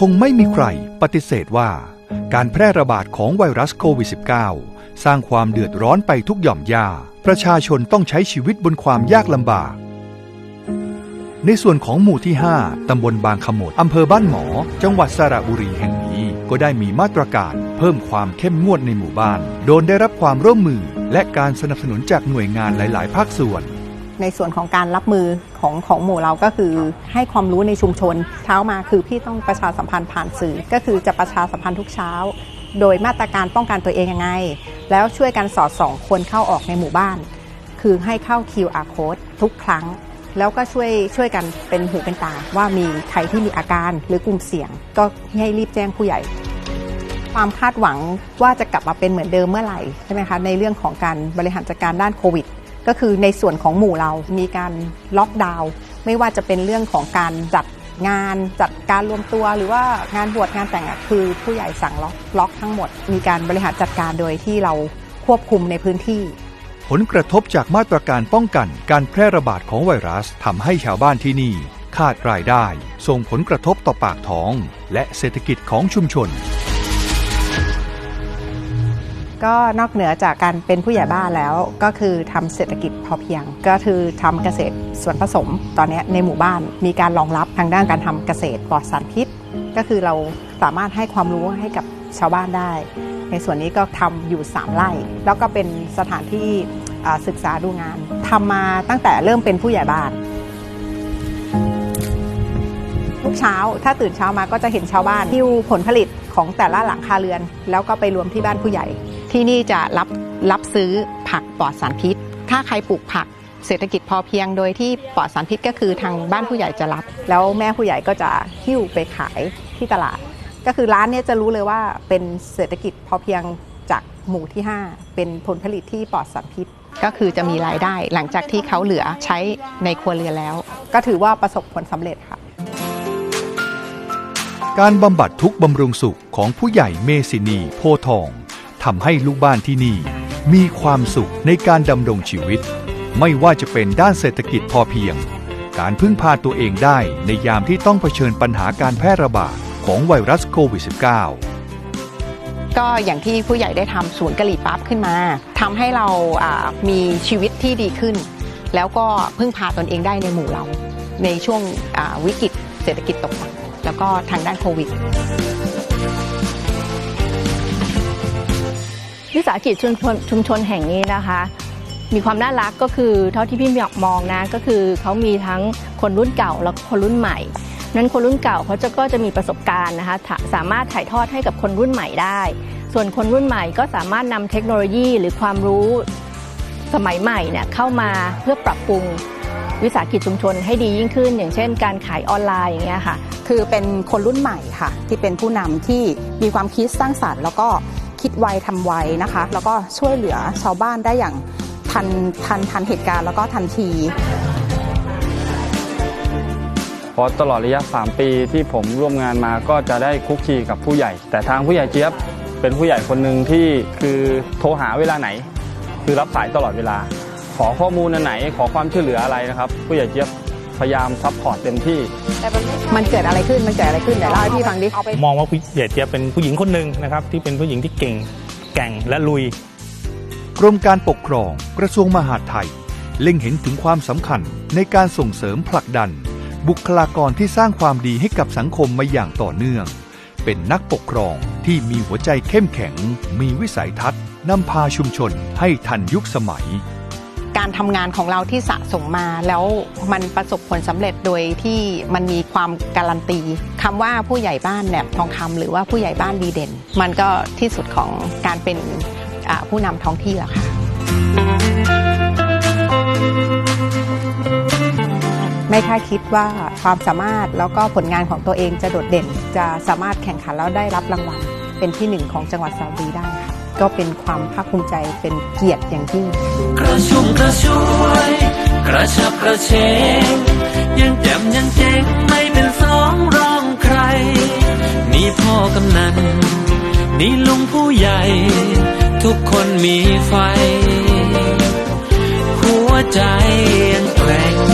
คงไม่มีใครปฏิเสธว่า การแพร่ระบาดของไวรัสโควิด -19 สร้างความเดือดร้อนไปทุกหย่อมย่า ประชาชนต้องใช้ชีวิตบนความยากลำบาก ในส่วนของหมู่ที่ 5 ตำบลบางขมดอำเภอบ้านหมอ จังหวัดสระบุรีแห่งนี้ ก็ได้มีมาตรการเพิ่มความเข้มงวดในหมู่บ้าน โดยได้รับความร่วมมือและการสนับสนุนจากหน่วยงานหลาย ๆ ภาคส่วน ในส่วนของการรับมือของของหมู่เราก็คือให้ความรู้ในชุมชน เช้ามาคือพี่ต้องประชาสัมพันธ์ผ่านสื่อ ก็คือจะประชาสัมพันธ์ทุกเช้า โดยมาตรการป้องกันตัวเองยังไง แล้วช่วยกันสอดส่องคนเข้าออกในหมู่บ้าน คือให้เข้า QR code ทุกครั้ง แล้วก็ช่วยช่วยกันเป็นหูเป็นตาว่ามีใครที่มีอาการหรือกลุ่มเสี่ยง ก็ให้รีบแจ้งผู้ใหญ่ความคาดหวังว่าจะกลับมาเป็นเหมือนเดิมเมื่อไหร่ใช่ไหมคะในเรื่องของการบริหารจัดการด้านโควิด ก็คือในส่วนของหมู่เรามีการล็อกดาวน์ไม่ว่าจะเป็นเรื่องของการจัดงานจัดการรวมตัวหรือว่างานบวชงานแต่งคือผู้ใหญ่สั่งล็อกล็อกทั้งหมด มีการบริหารจัดการโดยที่เราควบคุมในพื้นที่ ผลกระทบจากมาตรการป้องกันการแพร่ระบาดของไวรัสทำให้ชาวบ้านที่นี่ ขาดรายได้ ส่งผลกระทบต่อปากท้อง และเศรษฐกิจของชุมชน ก็นอกเหนือจากการเป็นผู้ใหญ่บ้านแล้ว ก็คือทำเศรษฐกิจพอเพียง ก็คือทำเกษตรส่วนผสม ตอนนี้ในหมู่บ้านมีการรองรับทางด้านการทำเกษตรปลอดสารพิษ ก็คือเราสามารถให้ความรู้ให้กับชาวบ้านได้ ในส่วนนี้ก็ทำอยู่ 3ไร่แล้วก็เป็นสถานที่อ่าศึกษาดูงานทำมาตั้งแต่เริ่มเป็นผู้ใหญ่บ้านทุกเช้าถ้าตื่นเช้ามาก็จะเห็นชาวบ้านที่ผลผลิตของแต่ละหลังคาเรือน แล้วก็ไปรวมที่บ้านผู้ใหญ่ ที่นี่จะรับรับซื้อผักปลอดสารพิษ ถ้าใครปลูกผักเศรษฐกิจพอเพียงโดยที่ปลอดสารพิษก็คือทางบ้านผู้ใหญ่จะรับ แล้วแม่ผู้ใหญ่ก็จะหิ้วไปขายที่ตลาด ก็คือร้านนี้จะรู้เลยว่าเป็นเศรษฐกิจพอเพียงจากหมู่ที่ 5 เป็นผลผลิตที่ปลอดสารพิษ ก็คือจะมีรายได้หลังจากที่เขาเหลือใช้ในครัวเรือนแล้ว ก็ถือว่าประสบผลสำเร็จค่ะ การบำบัดทุกข์บำรุงสุขของผู้ใหญ่เมสินีโพทอง ทำให้ลูกบ้านที่นี่ มีความสุขในการดำรงชีวิต ไม่ว่าจะเป็นด้านเศรษฐกิจพอเพียง การพึ่งพาตัวเองได้ในยามที่ต้องเผชิญปัญหาการแพร่ระบาดของไวรัสโควิด -19 ก็อย่างที่ผู้ใหญ่ได้ทำศูนย์กะหรี่ปั๊บขึ้นมาทำให้เรามีชีวิตที่ดีขึ้น แล้วก็พึ่งพาตนเองได้ในหมู่เรา ในช่วงวิกฤตเศรษฐกิจตกต่ำแล้วก็ทางด้านโควิด วิสาหกิจชุมชนชุมชนแห่งนี้นะคะ มีความน่ารักก็คือเท่าที่พี่มองนะก็คือเขามีทั้งคนรุ่นเก่าและคนรุ่นใหม่ นั้นคนรุ่นเก่าเขาจะก็จะมีประสบการณ์นะคะสามารถถ่ายทอดให้กับคนรุ่นใหม่ได้ ส่วนคนรุ่นใหม่ก็สามารถนำเทคโนโลยีหรือความรู้สมัยใหม่เนี่ยเข้ามาเพื่อปรับปรุงวิสาหกิจชุมชนให้ดียิ่งขึ้น อย่างเช่น การขายออนไลน์อย่างเงี้ยค่ะ คือเป็นคนรุ่นใหม่ค่ะ ที่เป็นผู้นำที่มีความคิดสร้างสรรค์ แล้วก็ คิดไวทำไวนะคะ แล้วก็ช่วยเหลือชาวบ้านได้อย่างทันทันทันเหตุการณ์แล้วก็ทันทีเพราะตลอดระยะ 3 ปีที่ผมร่วมงานมาก็จะได้คุกคีกับผู้ใหญ่ แต่ทางผู้ใหญ่เจี๊ยบเป็นผู้ใหญ่คนหนึ่งที่คือโทรหาเวลาไหน คือรับสายตลอดเวลา ขอข้อมูลอันไหน ขอความช่วยเหลืออะไรนะครับ ผู้ใหญ่เจี๊ยบ พยายามซัพพอร์ตเต็มที่ มันเกิดอะไรขึ้น มันเกิดอะไรขึ้น เดี๋ยวเล่าให้พี่ฟังดิ มองว่าผู้ใหญ่เจี๊ยบเป็นผู้หญิงคนหนึ่งนะครับ ที่เป็นผู้หญิงที่เก่งแกร่งและลุย กรมการปกครองกระทรวงมหาดไทย เล็งเห็นถึงความสำคัญในการส่งเสริมผลักดัน บุคลากรที่สร้างความดีให้กับสังคมมาอย่างต่อเนื่อง เป็นนักปกครองที่มีหัวใจเข้มแข็ง มีวิสัยทัศน์นำพาชุมชนให้ทันยุคสมัย การทำงานของเราที่สะสมมา แล้วมันประสบผลสำเร็จโดยที่มันมีความการันตีคำว่าผู้ใหญ่บ้านแหนบทองคำหรือว่าผู้ใหญ่บ้านดีเด่น มันก็ที่สุดของการเป็นผู้นำท้องที่แล้วค่ะไม่คาดคิดว่าความสามารถแล้วก็ผลงานของตัวเองจะโดดเด่น จะสามารถแข่งขันแล้วได้รับรางวัลเป็นที่หนึ่งของจังหวัดสระบุรีได้ค่ะ ก็เป็นความภาคภูมิใจเป็นเกียรติอย่างยิ่งกระชุ่มกระชวยกระชับกระเฉงยังแจ่มยังเจ๋งไม่เป็นสองรองใคร นี่พ่อกำนัน นี่ลุงผู้ใหญ่ ทุกคนมีไฟ หัวใจยังแกร่ง